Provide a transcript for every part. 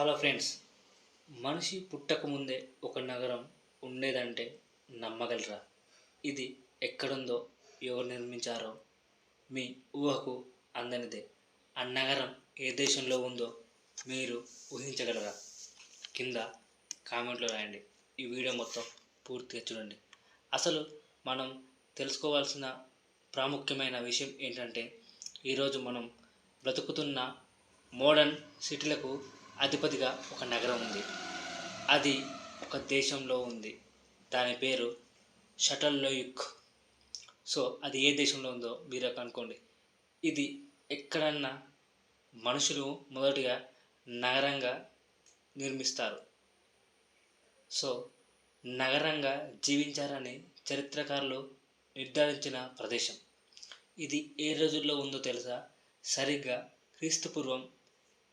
Hello friends మనిషి పుట్టకముందే ఒక నగరం ఉండేదంటే నమ్మగలరా? ఇది ఎక్కడుందో ఎవరు నిర్మించారో మీ ఊహకు అందనిదే ఆ నగరం ఏ దేశంలో ఉందో మీరు ఊహించగలరా? కింద కామెంట్లో రాయండి. ఈ వీడియో మొత్తం పూర్తిగా చూడండి. అసలు మనం తెలుసుకోవాల్సిన ప్రాముఖ్యమైన విషయం ఏంటంటే ఈరోజు మనం బ్రతుకుతున్న మోడర్న్ సిటీలకు అధిపతిగా ఒక నగరం ఉంది. అది ఒక దేశంలో ఉంది. దాని పేరు షటల్లోయుక్. సో అది ఏ దేశంలో ఉందో మీరు అనుకోండి. ఇది ఎక్కడన్నా మనుషులు మొదటిగా నగరంగా నిర్మిస్తారు. సో నగరంగా జీవించారని చరిత్రకారులు నిర్ధారించిన ప్రదేశం. ఇది ఏ రోజుల్లో ఉందో తెలుసా? సరిగ్గా క్రీస్తుపూర్వం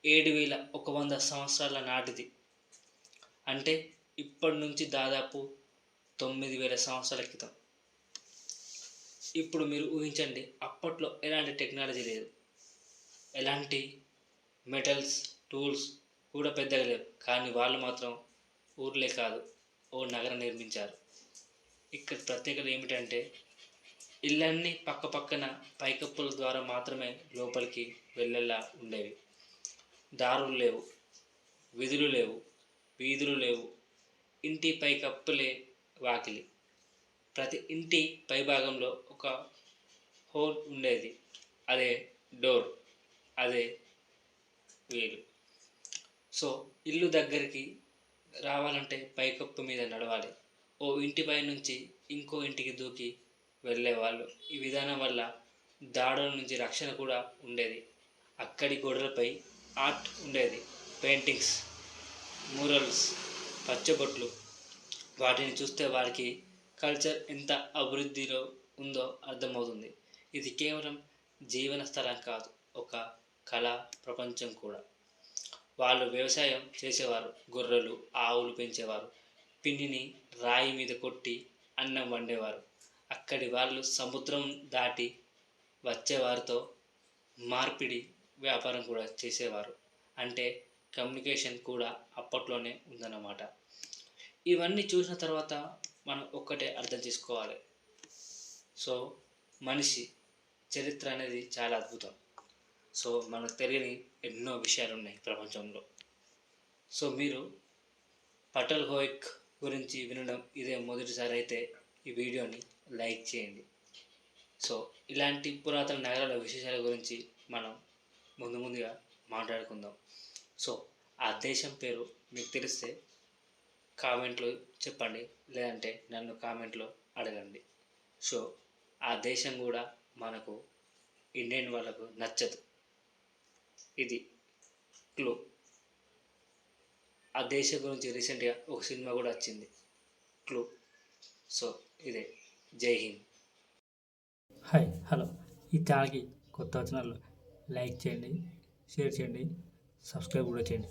ఏడు వేల ఒక వంద సంవత్సరాల నాటిది. అంటే ఇప్పటి నుంచి దాదాపు తొమ్మిది వేల సంవత్సరాల క్రితం. ఇప్పుడు మీరు ఊహించండి అప్పట్లో ఎలాంటి టెక్నాలజీ లేదు. ఎలాంటి మెటల్స్ టూల్స్ కూడా పెద్దగా లేవు. కానీ వాళ్ళు మాత్రం ఊర్లే కాదు ఓ నగరం నిర్మించారు. ఇక్కడ ప్రత్యేకత ఏమిటంటే ఇళ్ళన్నీ పక్క పక్కన పైకప్పుల ద్వారా మాత్రమే లోపలికి వెళ్ళేలా ఉండేవి. దారులు లేవు విధులు లేవు వీధులు లేవు ఇంటి పైకప్పులే వాకిలి. ప్రతి ఇంటి పైభాగంలో ఒక హోల్ ఉండేది అదే డోర్ అదే వీలు. సో ఇల్లు దగ్గరికి రావాలంటే పైకప్పు మీద నడవాలి. ఓ ఇంటిపై నుంచి ఇంకో ఇంటికి దూకి వెళ్ళేవాళ్ళు. ఈ విధానం వల్ల దాడుల నుంచి రక్షణ కూడా ఉండేది. అక్కడి గోడలపై ఆర్ట్ ఉండేది. పెయింటింగ్స్ మూరల్స్ పచ్చబొట్లు. వాటిని చూస్తే వారికి కల్చర్ ఎంత అభివృద్ధిలో ఉందో అర్థమవుతుంది. ఇది కేవలం జీవన స్థలం కాదు ఒక కళా ప్రపంచం కూడా. వాళ్ళు వ్యవసాయం చేసేవారు గొర్రెలు ఆవులు పెంచేవారు పిండిని రాయి మీద కొట్టి అన్నం వండేవారు. అక్కడి వాళ్ళు సముద్రం దాటి వచ్చేవారితో మార్పిడి వ్యాపారం కూడా చేసేవారు. అంటే కమ్యూనికేషన్ కూడా అప్పట్లోనే ఉందన్నమాట. ఇవన్నీ చూసిన తర్వాత మనం ఒక్కటే అర్థం చేసుకోవాలి. సో మనిషి చరిత్ర అనేది చాలా అద్భుతం. సో మనకు తెలియని ఎన్నో విషయాలు ఉన్నాయి ప్రపంచంలో. సో మీరు పటల్ హోయిక్ గురించి వినడం ఇదే మొదటిసారి అయితే ఈ వీడియోని లైక్ చేయండి. సో ఇలాంటి పురాతన నగరాల విశేషాల గురించి మనం ముందు ముందుగా మాట్లాడుకుందాం. సో ఆ దేశం పేరు మీకు తెలిస్తే కామెంట్లో చెప్పండి లేదంటే నన్ను కామెంట్లో అడగండి. సో ఆ దేశం కూడా మనకు ఇండియన్ వాళ్ళకు నచ్చదు. ఇది క్లూ. ఆ దేశం గురించి రీసెంట్గా ఒక సినిమా కూడా వచ్చింది. క్లూ. సో ఇదే. జై హింద్. Hi hello. ఈ ఛానల్కి కొత్త వచ్చిన వాళ్ళు లైక్ చేయండి షేర్ చేయండి సబ్స్క్రైబ్ కూడా చేయండి.